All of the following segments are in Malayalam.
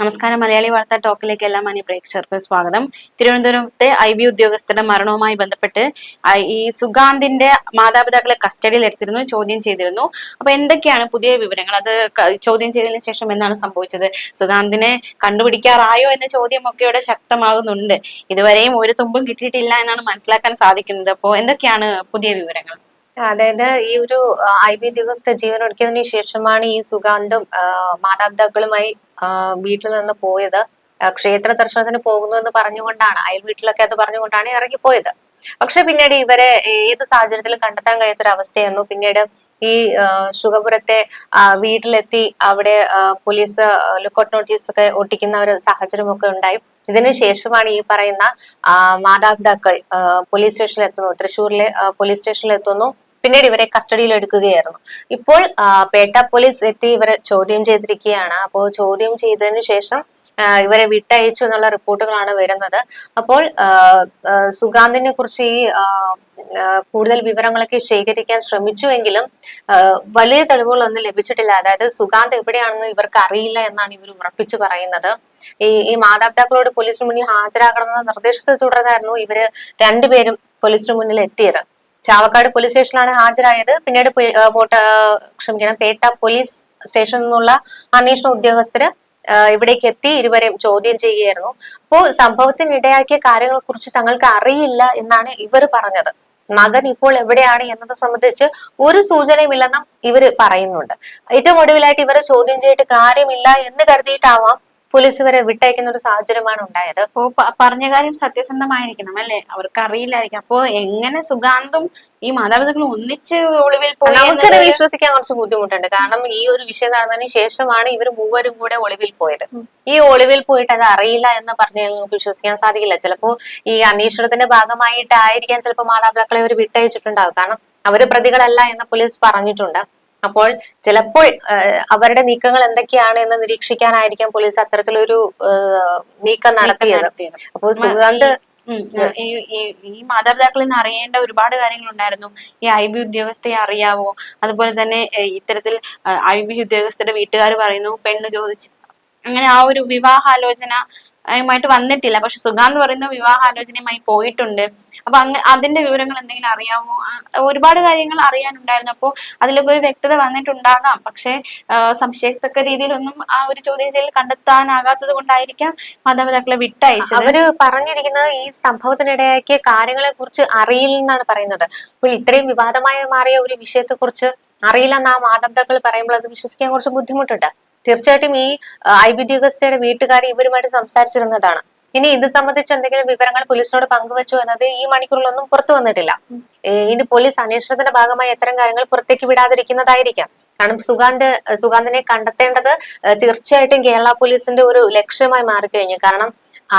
നമസ്കാരം. മലയാളി വാർത്താ ടോക്കിലേക്ക് എല്ലാ മാന്യ പ്രേക്ഷകർക്ക് സ്വാഗതം. തിരുവനന്തപുരത്തെ ഐ ബി ഉദ്യോഗസ്ഥരുടെ മരണവുമായി ബന്ധപ്പെട്ട് ഈ സുഗാന്തിന്റെ മാതാപിതാക്കളെ കസ്റ്റഡിയിൽ എടുത്തിരുന്നു ചോദ്യം ചെയ്തിരുന്നു. അപ്പൊ എന്തൊക്കെയാണ് പുതിയ വിവരങ്ങൾ? അത് ചോദ്യം ചെയ്തതിനു ശേഷം എന്താണ് സംഭവിച്ചത്? സുഗാന്തിനെ കണ്ടുപിടിക്കാറായോ എന്ന ചോദ്യമൊക്കെ ഇവിടെ ശക്തമാകുന്നുണ്ട്. ഇതുവരെയും ഒരു തുമ്പും കിട്ടിയിട്ടില്ല എന്നാണ് മനസ്സിലാക്കാൻ സാധിക്കുന്നത്. അപ്പോൾ എന്തൊക്കെയാണ് പുതിയ വിവരങ്ങൾ? അതായത് ഈ ഒരു ഐ ബി ഉദ്യോഗസ്ഥ ജീവനൊടുക്കിയതിനു ശേഷമാണ് ഈ സുഗാന്തും മാതാപിതാക്കളുമായി വീട്ടിൽ നിന്ന് പോയത് ക്ഷേത്ര ദർശനത്തിന് പോകുന്നു എന്ന് പറഞ്ഞുകൊണ്ടാണ്. അയൽ വീട്ടിലൊക്കെ അത് പറഞ്ഞുകൊണ്ടാണ് ഇറങ്ങിപ്പോയത് പക്ഷെ പിന്നീട് ഇവരെ ഏത് സാഹചര്യത്തിൽ കണ്ടെത്താൻ കഴിയാത്തൊരു അവസ്ഥയായിരുന്നു പിന്നീട് ഈ സുഖപുരത്തെ വീട്ടിലെത്തി അവിടെ പോലീസ് ലുക്കൌട്ട് നോട്ടീസ് ഒക്കെ ഒട്ടിക്കുന്ന ഒരു സാഹചര്യമൊക്കെ ഉണ്ടായി. ഇതിനുശേഷമാണ് ഈ പറയുന്ന മാതാപിതാക്കൾ പോലീസ് സ്റ്റേഷനിൽ എത്തുന്നു തൃശ്ശൂരിലെ പോലീസ് സ്റ്റേഷനിൽ എത്തുന്നു പിന്നീട് ഇവരെ കസ്റ്റഡിയിൽ എടുക്കുകയായിരുന്നു. ഇപ്പോൾ പേട്ട പോലീസ് എത്തി ഇവരെ ചോദ്യം ചെയ്തിരിക്കുകയാണ്. അപ്പോൾ ചോദ്യം ചെയ്തതിനു ശേഷം ഇവരെ വിട്ടയച്ചു എന്നുള്ള റിപ്പോർട്ടുകളാണ് വരുന്നത്. അപ്പോൾ സുഗാന്തിനെ കുറിച്ച് ഈ കൂടുതൽ വിവരങ്ങളൊക്കെ ശേഖരിക്കാൻ ശ്രമിച്ചുവെങ്കിലും വലിയ തെളിവുകളൊന്നും ലഭിച്ചിട്ടില്ല. അതായത് സുഗാന്ത് എവിടെയാണെന്ന് ഇവർക്ക് അറിയില്ല എന്നാണ് ഇവർ ഉറപ്പിച്ചു പറയുന്നത്. ഈ ഈ മാതാപിതാക്കളോട് പോലീസിന് മുന്നിൽ ഹാജരാകണമെന്ന നിർദ്ദേശത്തെ തുടർന്നായിരുന്നു ഇവർ രണ്ടുപേരും പോലീസിന് മുന്നിൽ എത്തിയത്. ചാവക്കാട് പോലീസ് സ്റ്റേഷനിലാണ് ഹാജരായത്. പിന്നീട് ക്ഷമിക്കണം പേട്ട പോലീസ് സ്റ്റേഷനിൽ നിന്നുള്ള അന്വേഷണ ഉദ്യോഗസ്ഥര് ഇവിടേക്ക് എത്തി ഇരുവരെയും ചോദ്യം ചെയ്യുകയായിരുന്നു. അപ്പോൾ സംഭവത്തിന് ഇടയാക്കിയ കാര്യങ്ങളെ കുറിച്ച് തങ്ങൾക്ക് അറിയില്ല എന്നാണ് ഇവർ പറഞ്ഞത്. മകൻ ഇപ്പോൾ എവിടെയാണ് എന്നത് സംബന്ധിച്ച് ഒരു സൂചനയുമില്ലെന്നും ഇവർ പറയുന്നുണ്ട്. ഏറ്റവും ഒടുവിലായിട്ട് ഇവരെ ചോദ്യം ചെയ്തിട്ട് കാര്യമില്ല എന്ന് കരുതിയിട്ടാവാം പോലീസ് വരെ വിട്ടയക്കുന്ന ഒരു സാഹചര്യമാണ് ഉണ്ടായത്. അപ്പോ പറഞ്ഞ കാര്യം സത്യസന്ധമായിരിക്കണം അല്ലെ? അവർക്ക് അറിയില്ലായിരിക്കും അപ്പോ എങ്ങനെ സുഗാന്തും ഈ മാതാപിതാക്കളും ഒന്നിച്ച് ഒളിവിൽ പോയി നമുക്കത് വിശ്വസിക്കാൻ കുറച്ച് ബുദ്ധിമുട്ടുണ്ട്. കാരണം ഈ ഒരു വിഷയം നടന്നതിന് ശേഷമാണ് ഇവർ മൂവരും കൂടെ ഒളിവിൽ പോയത്. ഈ ഒളിവിൽ പോയിട്ട് അത് അറിയില്ല എന്ന് പറഞ്ഞാൽ നമുക്ക് വിശ്വസിക്കാൻ സാധിക്കില്ല. ചിലപ്പോ ഈ അന്വേഷണത്തിന്റെ ഭാഗമായിട്ടായിരിക്കാൻ ചിലപ്പോൾ മാതാപിതാക്കളെ അവർ വിട്ടയച്ചിട്ടുണ്ടാവും കാരണം അവർ പ്രതികളല്ല എന്ന് പോലീസ് പറഞ്ഞിട്ടുണ്ട്. അപ്പോൾ ചിലപ്പോൾ അവരുടെ നീക്കങ്ങൾ എന്തൊക്കെയാണ് എന്ന് നിരീക്ഷിക്കാനായിരിക്കാം പോലീസ് അത്തരത്തിലൊരു നീക്കം നടത്തിയത്. അപ്പൊ അപ്പോൾ സുഗാന്ത് ഈ മാതാപിതാക്കളിൽ നിന്ന് അറിയേണ്ട ഒരുപാട് കാര്യങ്ങൾ ഉണ്ടായിരുന്നു ഈ ഐ ബി ഉദ്യോഗസ്ഥയെ അറിയാവോ? അതുപോലെ തന്നെ ഇത്തരത്തിൽ ഐ ബി ഉദ്യോഗസ്ഥരുടെ വീട്ടുകാർ പറയുന്നു പെണ്ണ് ചോദിച്ചു അങ്ങനെ ആ ഒരു വിവാഹാലോചന യുമായിട്ട് വന്നിട്ടില്ല. പക്ഷെ സുഗാന്ത് പറയുന്ന വിവാഹാലോചനയുമായി പോയിട്ടുണ്ട്. അപ്പൊ അങ്ങ് അതിന്റെ വിവരങ്ങൾ എന്തെങ്കിലും അറിയാമോ? ഒരുപാട് കാര്യങ്ങൾ അറിയാനുണ്ടായിരുന്നു. അപ്പോൾ അതിലൊക്കെ ഒരു വ്യക്തത വന്നിട്ടുണ്ടാകാം. പക്ഷെ സംശയത്തക്ക രീതിയിലൊന്നും ആ ഒരു ചോദ്യം ചെയ്യൽ കണ്ടെത്താനാകാത്തത് കൊണ്ടായിരിക്കാം മാതാപിതാക്കളെ വിട്ടയച്ചത്. അവർ പറഞ്ഞിരിക്കുന്നത് ഈ സംഭവത്തിനിടയാക്കിയ കാര്യങ്ങളെ കുറിച്ച് അറിയില്ല എന്നാണ് പറയുന്നത്. അപ്പോൾ ഇത്രയും വിവാദമായി മാറിയ ഒരു വിഷയത്തെ കുറിച്ച് അറിയില്ലെന്ന് ആ മാതാപിതാക്കൾ പറയുമ്പോൾ അത് വിശ്വസിക്കാൻ കുറച്ച് ബുദ്ധിമുട്ടുണ്ട്. തീർച്ചയായിട്ടും ഈ ഐ ബി ഉദ്യോഗസ്ഥയുടെ വീട്ടുകാർ ഇവരുമായിട്ട് സംസാരിച്ചിരുന്നതാണ്. ഇനി ഇത് സംബന്ധിച്ച് എന്തെങ്കിലും വിവരങ്ങൾ പോലീസിനോട് പങ്കുവച്ചു എന്നത് ഈ മണിക്കൂറിലൊന്നും പുറത്തു വന്നിട്ടില്ല. ഇനി പോലീസ് അന്വേഷണത്തിന്റെ ഭാഗമായി എത്തരം കാര്യങ്ങൾ പുറത്തേക്ക് വിടാതിരിക്കുന്നതായിരിക്കാം. കാരണം സുഗാന്ത് സുഗാന്തിനെ കണ്ടെത്തേണ്ടത് തീർച്ചയായിട്ടും കേരള പോലീസിന്റെ ഒരു ലക്ഷ്യമായി മാറിക്കഴിഞ്ഞു. കാരണം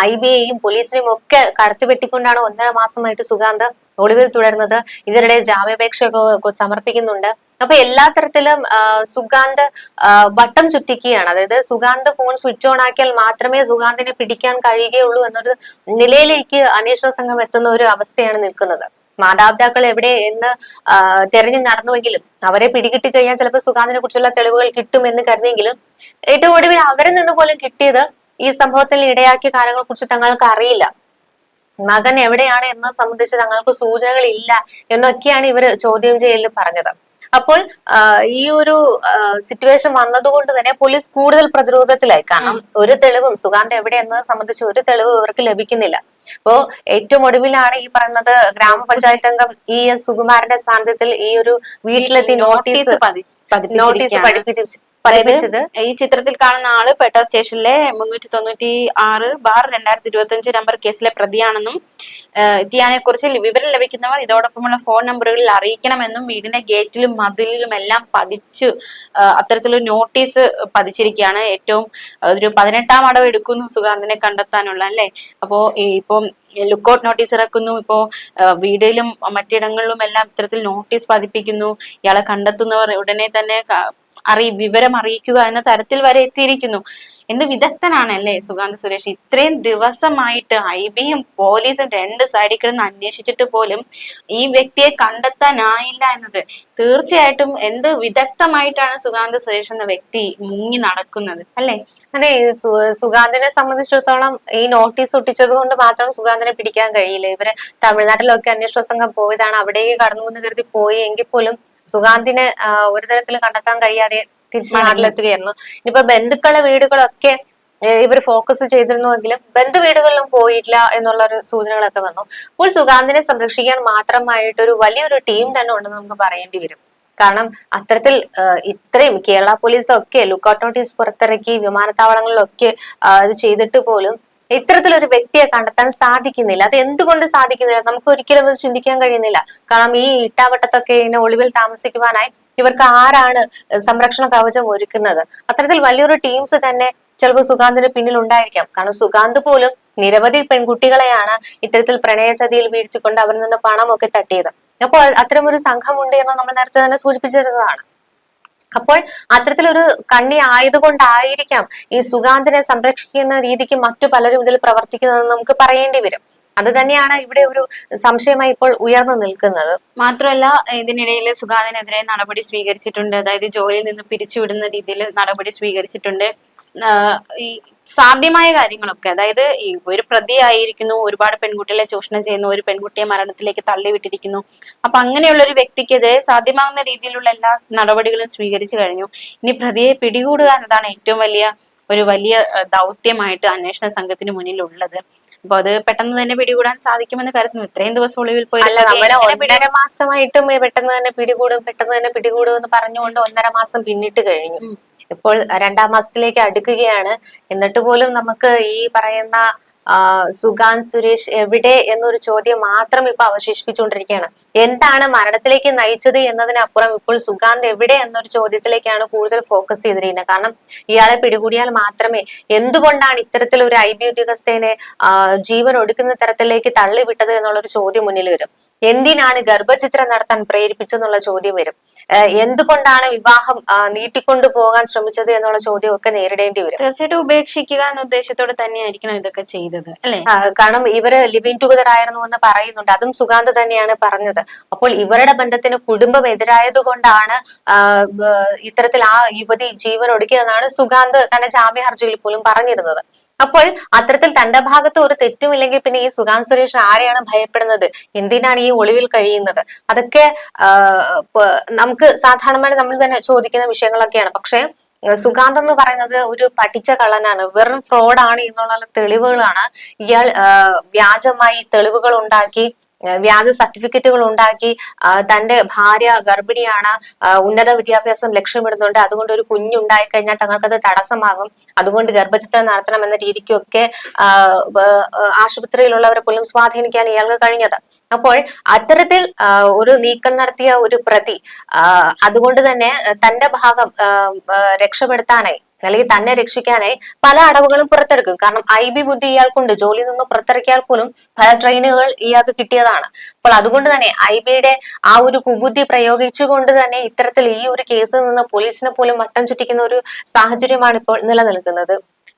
ഐ ബി ഐയും പോലീസിനെയും ഒക്കെ കടത്തിവെട്ടിക്കൊണ്ടാണ് ഒന്നര മാസമായിട്ട് സുഗാന്ത് ഒളിവിൽ തുടരുന്നത്. ഇതിനിടെ ജാമ്യാപേക്ഷയൊക്കെ സമർപ്പിക്കുന്നുണ്ട്. അപ്പൊ എല്ലാ തരത്തിലും സുഗാന്ത് വട്ടം ചുറ്റിക്കുകയാണ്. അതായത് സുഗാന്ത് ഫോൺ സ്വിച്ച് ഓൺ ആക്കിയാൽ മാത്രമേ സുഗാന്തിനെ പിടിക്കാൻ കഴിയുകയുള്ളൂ എന്നൊരു നിലയിലേക്ക് അന്വേഷണ സംഘം എത്തുന്ന ഒരു അവസ്ഥയാണ് നിൽക്കുന്നത്. മാതാപിതാക്കൾ എവിടെ എന്ന് തെരഞ്ഞു നടന്നുവെങ്കിലും അവരെ പിടികിട്ടി കഴിഞ്ഞാൽ ചിലപ്പോൾ സുഗാന്തിനെ കുറിച്ചുള്ള തെളിവുകൾ കിട്ടുമെന്ന് കരുതിയെങ്കിലും ഏറ്റവും ഒടുവിൽ അവരിൽ നിന്ന് പോലും കിട്ടിയത് ഈ സംഭവത്തിൽ ഇടയാക്കിയ കാര്യങ്ങളെ കുറിച്ച് തങ്ങൾക്ക് അറിയില്ല. മകൻ എവിടെയാണ് എന്നത് സംബന്ധിച്ച് തങ്ങൾക്ക് സൂചനകൾ ഇല്ല എന്നൊക്കെയാണ് ഇവർ ചോദ്യം ചെയ്യലിൽ പറഞ്ഞത്. അപ്പോൾ ഈ ഒരു സിറ്റുവേഷൻ വന്നതുകൊണ്ട് തന്നെ പോലീസ് കൂടുതൽ പ്രതിരോധത്തിലായി. കാരണം ഒരു തെളിവും സുഗാന്ത് എവിടെ എന്നത് സംബന്ധിച്ച് ഒരു തെളിവ് ഇവർക്ക് ലഭിക്കുന്നില്ല. അപ്പോ ഏറ്റവും ഒടുവിലാണ് ഈ പറയുന്നത് ഗ്രാമപഞ്ചായത്ത് അംഗം ഇ. എസ്. സുകുമാരന്റെ സാന്നിധ്യത്തിൽ ഈ ഒരു വീട്ടിലെത്തി നോട്ടീസ് നോട്ടീസ് പഠിപ്പിച്ച് പതിപ്പിച്ചത് ഈ ചിത്രത്തിൽ കാണുന്ന ആൾ പേട്ട സ്റ്റേഷനിലെ മുന്നൂറ്റി തൊണ്ണൂറ്റി ആറ് ബാർ രണ്ടായിരത്തി ഇരുപത്തി അഞ്ച് നമ്പർ കേസിലെ പ്രതിയാണെന്നും ഇത്തിയാനെ കുറിച്ച് വിവരം ലഭിക്കുന്നവർ ഇതോടൊപ്പമുള്ള ഫോൺ നമ്പറുകളിൽ അറിയിക്കണമെന്നും വീടിന്റെ ഗേറ്റിലും മതിലിലും എല്ലാം പതിച്ചു അത്തരത്തിലൊരു നോട്ടീസ് പതിച്ചിരിക്കുകയാണ്. ഏറ്റവും ഒരു പതിനെട്ടാം അടവ് എടുക്കുന്നു സുഗാന്തിനെ കണ്ടെത്താനുള്ള അല്ലെ? അപ്പോ ഇപ്പൊ ഇപ്പം ലുക്കൌട്ട് നോട്ടീസ് ഇറക്കുന്നു. ഇപ്പോ വീടിലും മറ്റിടങ്ങളിലും എല്ലാം ഇത്തരത്തിൽ നോട്ടീസ് പതിപ്പിക്കുന്നു. ഇയാളെ കണ്ടെത്തുന്നവർ ഉടനെ തന്നെ അറിയി വിവരം അറിയിക്കുക എന്ന തരത്തിൽ വരെ എത്തിയിരിക്കുന്നു. എന്ത് വിദഗ്ധനാണ് അല്ലേ സുഗാന്ത് സുരേഷ്? ഇത്രയും ദിവസമായിട്ട് ഐ ബിയും പോലീസും രണ്ട് സൈഡിൽ കിടന്ന് അന്വേഷിച്ചിട്ട് പോലും ഈ വ്യക്തിയെ കണ്ടെത്താനായില്ല എന്നത്. തീർച്ചയായിട്ടും എന്ത് വിദഗ്ധമായിട്ടാണ് സുഗാന്ത് സുരേഷ് എന്ന വ്യക്തി മുങ്ങി നടക്കുന്നത് അല്ലേ? അതെ സുഗാന്തിനെ സംബന്ധിച്ചിടത്തോളം ഈ നോട്ടീസ് ഒട്ടിച്ചത് കൊണ്ട് മാത്രം സുഗാന്തിനെ പിടിക്കാൻ കഴിയില്ല. ഇവർ തമിഴ്നാട്ടിലൊക്കെ അന്വേഷണ സംഘം പോയതാണ് അവിടേക്ക് കടന്നു പോകുന്ന കരുതി പോയി എങ്കിൽ പോലും സുഗാന്തിനെ ഒരു തരത്തിൽ കണ്ടെത്താൻ കഴിയാതെ തിരിച്ചു നാട്ടിലെത്തുകയായിരുന്നു. ഇനിയിപ്പോ ബന്ധുക്കളെ വീടുകളൊക്കെ ഇവർ ഫോക്കസ് ചെയ്തിരുന്നുവെങ്കിലും ബന്ധു വീടുകളിലും പോയിട്ടില്ല എന്നുള്ള ഒരു സൂചനകളൊക്കെ വന്നു. അപ്പോൾ സുഗാന്തിനെ സംരക്ഷിക്കാൻ മാത്രമായിട്ട് ഒരു വലിയൊരു ടീം തന്നെ ഉണ്ടെന്ന് നമുക്ക് പറയേണ്ടി വരും. കാരണം അത്തരത്തിൽ ഇത്രയും കേരള പോലീസൊക്കെ ലുക്കൗട്ട് നോട്ടീസ് പുറത്തിറക്കി വിമാനത്താവളങ്ങളിലൊക്കെ ഇത് ചെയ്തിട്ട് പോലും ഇത്തരത്തിലൊരു വ്യക്തിയെ കണ്ടെത്താൻ സാധിക്കുന്നില്ല. അത് എന്തുകൊണ്ട് സാധിക്കുന്നില്ല? നമുക്ക് ഒരിക്കലും അത് ചിന്തിക്കാൻ കഴിയുന്നില്ല. കാരണം ഈ ഇട്ടാവട്ടത്തൊക്കെ ഇങ്ങനെ ഒളിവിൽ താമസിക്കുവാനായി ഇവർക്ക് ആരാണ് സംരക്ഷണ കവചം ഒരുക്കുന്നത്? അത്തരത്തിൽ വലിയൊരു ടീംസ് തന്നെ ചിലപ്പോൾ സുഗാന്തിന് പിന്നിൽ ഉണ്ടായിരിക്കാം. കാരണം സുഗാന്ത് പോലും നിരവധി പെൺകുട്ടികളെയാണ് ഇത്തരത്തിൽ പ്രണയചതിയിൽ വീഴ്ത്തിക്കൊണ്ട് അവരിൽ നിന്ന് പണമൊക്കെ തട്ടിയത്. അപ്പോൾ അത്തരം ഒരു സംഘമുണ്ട് എന്ന് നമ്മൾ നേരത്തെ തന്നെ സൂചിപ്പിച്ചിരുന്നതാണ്. അപ്പോൾ അത്തരത്തിലൊരു കണ്ണി ആയതുകൊണ്ടായിരിക്കാം ഈ സുഗാന്തിനെ സംരക്ഷിക്കുന്ന രീതിക്ക് മറ്റു പലരും ഇതിൽ പ്രവർത്തിക്കുന്നതെന്ന് നമുക്ക് പറയേണ്ടി വരും. അത് തന്നെയാണ് ഇവിടെ ഒരു സംശയമായി ഇപ്പോൾ ഉയർന്നു നിൽക്കുന്നത്. മാത്രമല്ല ഇതിനിടയിൽ സുഗാന്തിനെതിരെ നടപടി സ്വീകരിച്ചിട്ടുണ്ട്. അതായത് ജോലിയിൽ നിന്ന് പിരിച്ചുവിടുന്ന രീതിയിൽ നടപടി സ്വീകരിച്ചിട്ടുണ്ട്. ഈ സാധ്യമായ കാര്യങ്ങളൊക്കെ അതായത് ഈ ഒരു പ്രതിയായിരിക്കുന്നു ഒരുപാട് പെൺകുട്ടികളെ ചൂഷണം ചെയ്യുന്നു ഒരു പെൺകുട്ടിയെ മരണത്തിലേക്ക് തള്ളിവിട്ടിരിക്കുന്നു. അപ്പൊ അങ്ങനെയുള്ള ഒരു വ്യക്തിക്കെതിരെ സാധ്യമാകുന്ന രീതിയിലുള്ള എല്ലാ നടപടികളും സ്വീകരിച്ചു കഴിഞ്ഞു. ഇനി പ്രതിയെ പിടികൂടുക എന്നതാണ് ഏറ്റവും വലിയ ഒരു വലിയ ദൗത്യമായിട്ട് അന്വേഷണ സംഘത്തിന് മുന്നിലുള്ളത്. അപ്പൊ അത് പെട്ടെന്ന് തന്നെ പിടികൂടാൻ സാധിക്കുമെന്ന് കരുതുന്നു. ഇത്രയും ദിവസം ഒളിവിൽ പോയി അല്ല നമ്മൾ ഒന്നര മാസമായിട്ടും പെട്ടെന്ന് തന്നെ പിടികൂടും പെട്ടെന്ന് തന്നെ പിടികൂടും എന്ന് പറഞ്ഞുകൊണ്ട് ഒന്നര മാസം പിന്നിട്ട് കഴിഞ്ഞു. ഇപ്പോൾ രണ്ടാം മാസത്തിലേക്ക് അടുക്കുകയാണ്. എന്നിട്ട് പോലും നമുക്ക് ഈ പറയുന്ന സുഗാൻ സുരേഷ് എവിടെ എന്നൊരു ചോദ്യം മാത്രം ഇപ്പൊ അവശേഷിപ്പിച്ചുകൊണ്ടിരിക്കുകയാണ്. എന്താണ് മരണത്തിലേക്ക് നയിച്ചത് എന്നതിനപ്പുറം ഇപ്പോൾ സുഗാന്ത് എവിടെ എന്നൊരു ചോദ്യത്തിലേക്കാണ് കൂടുതൽ ഫോക്കസ് ചെയ്തിരിക്കുന്നത്. കാരണം ഇയാളെ പിടികൂടിയാൽ മാത്രമേ എന്തുകൊണ്ടാണ് ഇത്തരത്തിൽ ഒരു ഐ ബി ഉദ്യോഗസ്ഥനെ ജീവൻ ഒടുക്കുന്ന തരത്തിലേക്ക് തള്ളിവിട്ടത് എന്നുള്ളൊരു ചോദ്യം മുന്നിൽ വരും. എന്തിനാണ് ഗർഭചിത്രം നടത്താൻ പ്രേരിപ്പിച്ചെന്നുള്ള ചോദ്യം വരും. എന്തുകൊണ്ടാണ് വിവാഹം നീട്ടിക്കൊണ്ടു പോകാൻ ശ്രമിച്ചത് എന്നുള്ള ചോദ്യം ഒക്കെ നേരിടേണ്ടി വരും. തീർച്ചയായിട്ടും ഉപേക്ഷിക്കുക എന്ന ഉദ്ദേശത്തോടെ തന്നെയായിരിക്കണം ഇതൊക്കെ ചെയ്തത് അല്ലെ? കാരണം ഇവർ ലിവിങ് ടുഗദർ ആയിരുന്നു എന്ന് പറയുന്നുണ്ട്. അതും സുഗാന്ത് തന്നെയാണ് പറഞ്ഞത്. അപ്പോൾ ഇവരുടെ ബന്ധത്തിന് കുടുംബം എതിരായതുകൊണ്ടാണ് ഇത്തരത്തിൽ ആ യുവതി ജീവൻ ഒടുക്കിയതെന്നാണ് സുഗാന്ത് തന്റെ ജാമ്യ ഹർജിയിൽ പോലും പറഞ്ഞിരുന്നത്. അപ്പോൾ അത്തരത്തിൽ തന്റെ ഭാഗത്ത് ഒരു തെറ്റുമില്ലെങ്കിൽ പിന്നെ ഈ സുഗാന്ത് സുരേഷ് ആരെയാണ് ഭയപ്പെടുന്നത്? എന്തിനാണ് ഈ ഒളിവിൽ കഴിയുന്നത്. അതൊക്കെ നമുക്ക് സാധാരണമായി നമ്മൾ തന്നെ ചോദിക്കുന്ന വിഷയങ്ങളൊക്കെയാണ്. പക്ഷേ സുഗാന്ത് എന്ന് പറയുന്നത് ഒരു പഠിച്ച കള്ളനാണ്. വെറും ഫ്രോഡാണ് എന്നുള്ള തെളിവുകളാണ് ഇയാൾ വ്യാജമായി തെളിവുകൾ ഉണ്ടാക്കി വ്യാജ സർട്ടിഫിക്കറ്റുകൾ ഉണ്ടാക്കി തന്റെ ഭാര്യ ഗർഭിണിയാണ് ഉന്നത വിദ്യാഭ്യാസം ലക്ഷ്യമിടുന്നുണ്ട്. അതുകൊണ്ട് ഒരു കുഞ്ഞുണ്ടായി കഴിഞ്ഞാൽ തങ്ങൾക്കത് തടസ്സമാകും. അതുകൊണ്ട് ഗർഭചിത്രം നടത്തണം എന്ന രീതിക്കൊക്കെ ആശുപത്രിയിലുള്ളവരെ പോലും സ്വാധീനിക്കാൻ ഇയാൾക്ക് കഴിഞ്ഞത്. അപ്പോൾ അത്തരത്തിൽ ഒരു നീക്കം നടത്തിയ ഒരു പ്രതി അതുകൊണ്ട് തന്നെ തന്റെ ഭാഗം രക്ഷപ്പെടുത്താനായി അല്ലെങ്കിൽ തന്നെ രക്ഷിക്കാനായി പല അടവുകളും പുറത്തെടുക്കും. കാരണം ഐ ബി ബുദ്ധി ഇയാൾക്കുണ്ട്. ജോലിയിൽ നിന്ന് പുറത്തിറക്കിയാൽ പോലും പല ട്രെയിനുകൾ ഇയാൾക്ക് കിട്ടിയതാണ്. അപ്പോൾ അതുകൊണ്ട് തന്നെ ഐ ബിയുടെ ആ ഒരു കുബുദ്ധി പ്രയോഗിച്ചുകൊണ്ട് തന്നെ ഇത്തരത്തിൽ ഈ ഒരു കേസിൽ നിന്ന് പോലീസിനെ പോലും മട്ടം ചുറ്റിക്കുന്ന ഒരു സാഹചര്യമാണ് ഇപ്പോൾ നിലനിൽക്കുന്നത്.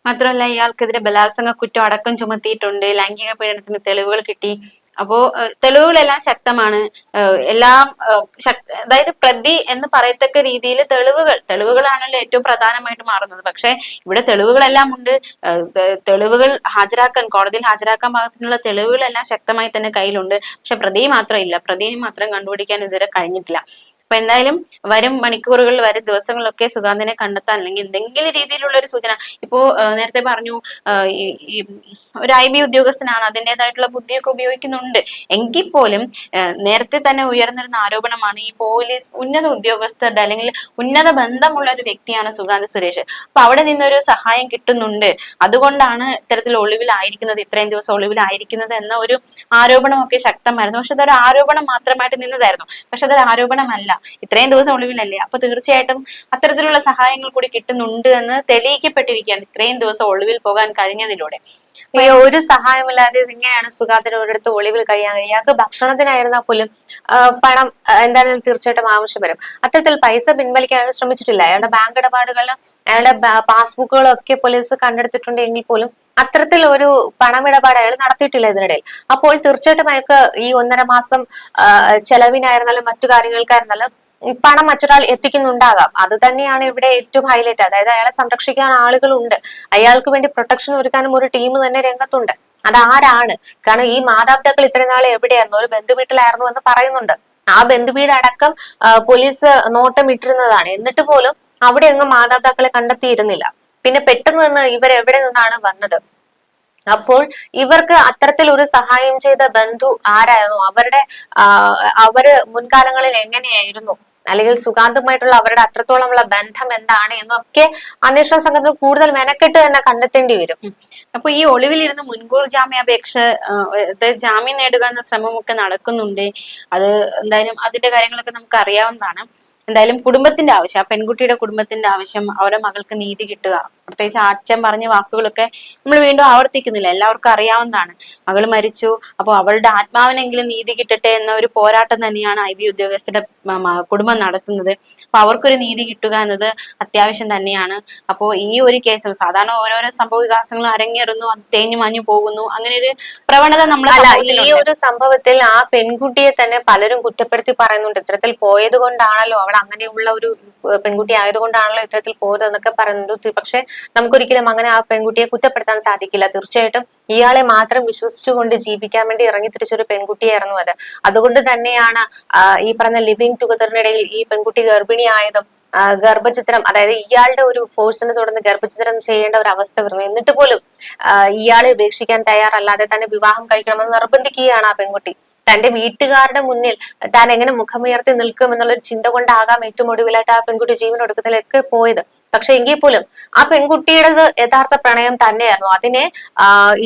മാത്രമല്ല ഇയാൾക്കെതിരെ ബലാത്സംഗ കുറ്റം അടക്കം ചുമത്തിയിട്ടുണ്ട്. ലൈംഗിക പീഡനത്തിന് തെളിവുകൾ കിട്ടി. അപ്പോ തെളിവുകളെല്ലാം ശക്തമാണ്. എല്ലാം അതായത് പ്രതി എന്ന് പറയത്തക്ക രീതിയിൽ തെളിവുകൾ തെളിവുകളാണല്ലോ ഏറ്റവും പ്രധാനമായിട്ട് മാറുന്നത്. പക്ഷെ ഇവിടെ തെളിവുകളെല്ലാം ഉണ്ട്. തെളിവുകൾ ഹാജരാക്കാൻ കോടതിയിൽ ഹാജരാക്കാൻ പാകത്തിനുള്ള തെളിവുകളെല്ലാം ശക്തമായി തന്നെ കയ്യിലുണ്ട്. പക്ഷെ പ്രതി മാത്രം ഇല്ല. പ്രതിയെ മാത്രം കണ്ടുപിടിക്കാൻ ഇതുവരെ കഴിഞ്ഞിട്ടില്ല. അപ്പൊ എന്തായാലും വരും മണിക്കൂറുകളിൽ വരും ദിവസങ്ങളിലൊക്കെ സുഗാന്തിനെ കണ്ടെത്താൻ അല്ലെങ്കിൽ എന്തെങ്കിലും രീതിയിലുള്ള ഒരു സൂചന. ഇപ്പോ നേരത്തെ പറഞ്ഞു ഒരു ഐ ബി ഉദ്യോഗസ്ഥനാണ് അതിന്റെതായിട്ടുള്ള ബുദ്ധിയൊക്കെ ഉപയോഗിക്കുന്നുണ്ട്. എങ്കിൽ പോലും നേരത്തെ തന്നെ ഉയർന്നിരുന്ന ആരോപണമാണ് ഈ പോലീസ് ഉന്നത ഉദ്യോഗസ്ഥരുടെ അല്ലെങ്കിൽ ഉന്നത ബന്ധമുള്ള ഒരു വ്യക്തിയാണ് സുഗാന്ത് സുരേഷ്. അപ്പൊ അവിടെ നിന്നൊരു സഹായം കിട്ടുന്നുണ്ട്. അതുകൊണ്ടാണ് ഇത്തരത്തിൽ ഒളിവിലായിരിക്കുന്നത് ഇത്രയും ദിവസം ഒളിവിലായിരിക്കുന്നത് എന്ന ഒരു ആരോപണമൊക്കെ ശക്തമായിരുന്നു. പക്ഷെ അതൊരു ആരോപണം മാത്രമായിട്ട് നിന്നതായിരുന്നു. പക്ഷെ അതൊരു ആരോപണമല്ല. ഇത്രയും ദിവസം ഒളിവിലല്ലേ? അപ്പൊ തീർച്ചയായിട്ടും അത്തരത്തിലുള്ള സഹായങ്ങൾ കൂടി കിട്ടുന്നുണ്ട് എന്ന് തെളിയിക്കപ്പെട്ടിരിക്കുകയാണ് ഇത്രയും ദിവസം ഒളിവിൽ പോകാൻ കഴിഞ്ഞതിലൂടെ. ഈ ഒരു സഹായമില്ലാതെ ഇങ്ങനെയാണ് സുഗാതൻ ഒരിടത്ത് ഒളിവിൽ കഴിയാൻ കഴിയുക. ഇയാൾക്ക് ഭക്ഷണത്തിനായിരുന്നാൽ പോലും പണം എന്തായാലും തീർച്ചയായിട്ടും ആവശ്യം വരും. അത്തരത്തിൽ പൈസ പിൻവലിക്കാൻ അയാൾ ശ്രമിച്ചിട്ടില്ല. അയാളുടെ ബാങ്ക് ഇടപാടുകൾ അയാളുടെ പാസ്ബുക്കുകളും ഒക്കെ പോലീസ് കണ്ടെടുത്തിട്ടുണ്ട് എങ്കിൽ പോലും അത്തരത്തിൽ ഒരു പണമിടപാട് അയാൾ നടത്തിയിട്ടില്ല ഇതിനിടയിൽ. അപ്പോൾ തീർച്ചയായിട്ടും അയാൾക്ക് ഈ ഒന്നര മാസം ചെലവിനായിരുന്നാലും മറ്റു കാര്യങ്ങൾക്കായിരുന്നാലും പണം മറ്റൊരാൾ എത്തിക്കുന്നുണ്ടാകാം. അത് തന്നെയാണ് ഇവിടെ ഏറ്റവും ഹൈലൈറ്റ് അതായത് അയാളെ സംരക്ഷിക്കാൻ ആളുകളുണ്ട്. അയാൾക്ക് വേണ്ടി പ്രൊട്ടക്ഷൻ ഒരുക്കാനും ഒരു ടീം തന്നെ രംഗത്തുണ്ട്. അതാരാണ് കാരണം ഈ മാതാപിതാക്കൾ ഇത്രയും നാൾ എവിടെയായിരുന്നു? ഒരു ബന്ധുവീട്ടിലായിരുന്നു എന്ന് പറയുന്നുണ്ട്. ആ ബന്ധുവീട് അടക്കം പോലീസ് നോട്ടം ഇട്ടിരുന്നതാണ്. എന്നിട്ട് പോലും അവിടെ എങ്ങും മാതാപിതാക്കളെ കണ്ടെത്തിയിരുന്നില്ല. പിന്നെ പെട്ടെന്ന് നിന്ന് ഇവർ എവിടെ നിന്നാണ് വന്നത്? അപ്പോൾ ഇവർക്ക് അത്തരത്തിൽ ഒരു സഹായം ചെയ്ത ബന്ധു ആരായിരുന്നു? അവരുടെ അവർ മുൻകാലങ്ങളിൽ എങ്ങനെയായിരുന്നു? അല്ലെങ്കിൽ സുഗാന്തമായിട്ടുള്ള അവരുടെ അത്രത്തോളമുള്ള ബന്ധം എന്താണ് എന്നൊക്കെ അന്വേഷണ സംഘത്തിന് കൂടുതൽ മെനക്കെട്ട് തന്നെ കണ്ടെത്തേണ്ടി വരും. അപ്പൊ ഈ ഒളിവിലിരുന്ന് മുൻകൂർ ജാമ്യാപേക്ഷ ജാമ്യം നേടുക എന്ന ശ്രമമൊക്കെ നടക്കുന്നുണ്ട്. അത് എന്തായാലും അതിന്റെ കാര്യങ്ങളൊക്കെ നമുക്ക് അറിയാവുന്നതാണ്. എന്തായാലും കുടുംബത്തിന്റെ ആവശ്യം ആ പെൺകുട്ടിയുടെ കുടുംബത്തിന്റെ ആവശ്യം അവരെ മകൾക്ക് നീതി കിട്ടുക. പ്രത്യേകിച്ച് അച്ഛൻ പറഞ്ഞ വാക്കുകളൊക്കെ നമ്മൾ വീണ്ടും ആവർത്തിക്കുന്നില്ല. എല്ലാവർക്കും അറിയാവുന്നതാണ്. മകൾ മരിച്ചു അപ്പോൾ അവളുടെ ആത്മാവിനെങ്കിലും നീതി കിട്ടട്ടെ എന്ന ഒരു പോരാട്ടം തന്നെയാണ് ഐ ബി ഉദ്യോഗസ്ഥരുടെ കുടുംബം നടത്തുന്നത്. അപ്പൊ അവർക്കൊരു നീതി കിട്ടുക എന്നത് അത്യാവശ്യം തന്നെയാണ്. അപ്പോൾ ഈ ഒരു കേസിൽ സാധാരണ ഓരോരോ സംഭവ വികാസങ്ങൾ അരങ്ങേറുന്നു അത് തേഞ്ഞു മാഞ്ഞു പോകുന്നു അങ്ങനെ ഒരു പ്രവണത നമ്മൾ അല്ല ഈ ഒരു സംഭവത്തിൽ ആ പെൺകുട്ടിയെ തന്നെ പലരും കുറ്റപ്പെടുത്തി പറയുന്നുണ്ട്. ഇത്തരത്തിൽ പോയത് കൊണ്ടാണല്ലോ അവൾ അങ്ങനെയുള്ള ഒരു പെൺകുട്ടി ആയതുകൊണ്ടാണല്ലോ ഇത്തരത്തിൽ പോയത് എന്നൊക്കെ പറയുന്നുണ്ട് പക്ഷെ നമുക്കൊരിക്കലും അങ്ങനെ ആ പെൺകുട്ടിയെ കുറ്റപ്പെടുത്താൻ സാധിക്കില്ല. തീർച്ചയായിട്ടും ഇയാളെ മാത്രം വിശ്വസിച്ചുകൊണ്ട് ജീവിക്കാൻ വേണ്ടി ഇറങ്ങി തിരിച്ചൊരു പെൺകുട്ടിയായിരുന്നു അത്. അതുകൊണ്ട് തന്നെയാണ് ഈ പറഞ്ഞ ലിവിങ് ടുഗദറിനിടയിൽ ഈ പെൺകുട്ടി ഗർഭിണിയായതും ഗർഭചിത്രം അതായത് ഇയാളുടെ ഒരു ഫോഴ്സിനെ തുടർന്ന് ഗർഭചിത്രം ചെയ്യേണ്ട ഒരു അവസ്ഥ വരുന്നു. എന്നിട്ട് പോലും ഇയാളെ ഉപേക്ഷിക്കാൻ തയ്യാറല്ലാതെ തന്നെ വിവാഹം കഴിക്കണമെന്ന് നിർബന്ധിക്കുകയാണ് ആ പെൺകുട്ടി. തന്റെ വീട്ടുകാരുടെ മുന്നിൽ താൻ എങ്ങനെ മുഖമുയർത്തി നിൽക്കും എന്നുള്ളൊരു ചിന്ത കൊണ്ടാകാം ഏറ്റവും ഒടുവിലായിട്ട് ആ പെൺകുട്ടി ജീവൻ ഒടുക്കത്തിലേക്ക് പോയത്. പക്ഷെ എങ്കിൽ പോലും ആ പെൺകുട്ടിയുടേത് യഥാർത്ഥ പ്രണയം തന്നെയായിരുന്നു. അതിനെ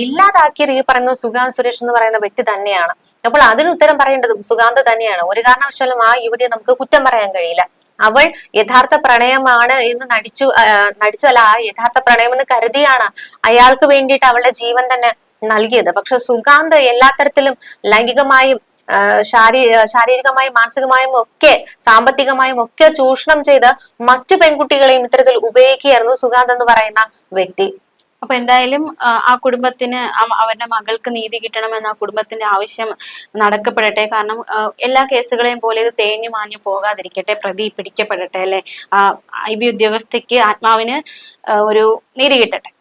ഇല്ലാതാക്കിയ ഇല്ലാതാക്കിയത് ഈ പറയുന്ന സുഗാന്ത് സുരേഷ് എന്ന് പറയുന്ന വ്യക്തി തന്നെയാണ്. അപ്പോൾ അതിന് ഉത്തരം പറയേണ്ടതും സുഗാന്ത് തന്നെയാണ്. ഒരു കാരണവശാലും ആ യുവതിയെ നമുക്ക് കുറ്റം പറയാൻ കഴിയില്ല. അവൾ യഥാർത്ഥ പ്രണയമാണ് എന്ന് നടിച്ചു നടിച്ചു അല്ല ആ യഥാർത്ഥ പ്രണയം എന്ന് കരുതിയാണ് അയാൾക്ക് വേണ്ടിയിട്ട് അവളുടെ ജീവൻ തന്നെ നൽകിയത്. പക്ഷെ സുഗാന്ത് എല്ലാ തരത്തിലും ലൈംഗികമായും ശാരീ ശാരീരികമായും മാനസികമായും ഒക്കെ സാമ്പത്തികമായും ഒക്കെ ചൂഷണം ചെയ്ത് മറ്റു പെൺകുട്ടികളെയും ഇത്തരത്തിൽ ഉപയോഗിക്കുകയായിരുന്നു സുഗാന്ത് എന്ന് പറയുന്ന വ്യക്തി. അപ്പൊ എന്തായാലും ആ കുടുംബത്തിന് അവരുടെ മകൾക്ക് നീതി കിട്ടണമെന്ന ആ കുടുംബത്തിന്റെ ആവശ്യം നടക്കപ്പെടട്ടെ. കാരണം എല്ലാ കേസുകളെയും പോലെ ഇത് തേഞ്ഞു മാഞ്ഞു പോകാതിരിക്കട്ടെ പ്രതി പിടിക്കപ്പെടട്ടെ അല്ലെ? ഐ ബി ഉദ്യോഗസ്ഥയ്ക്ക് ആത്മാവിന് ഒരു നീതി കിട്ടട്ടെ.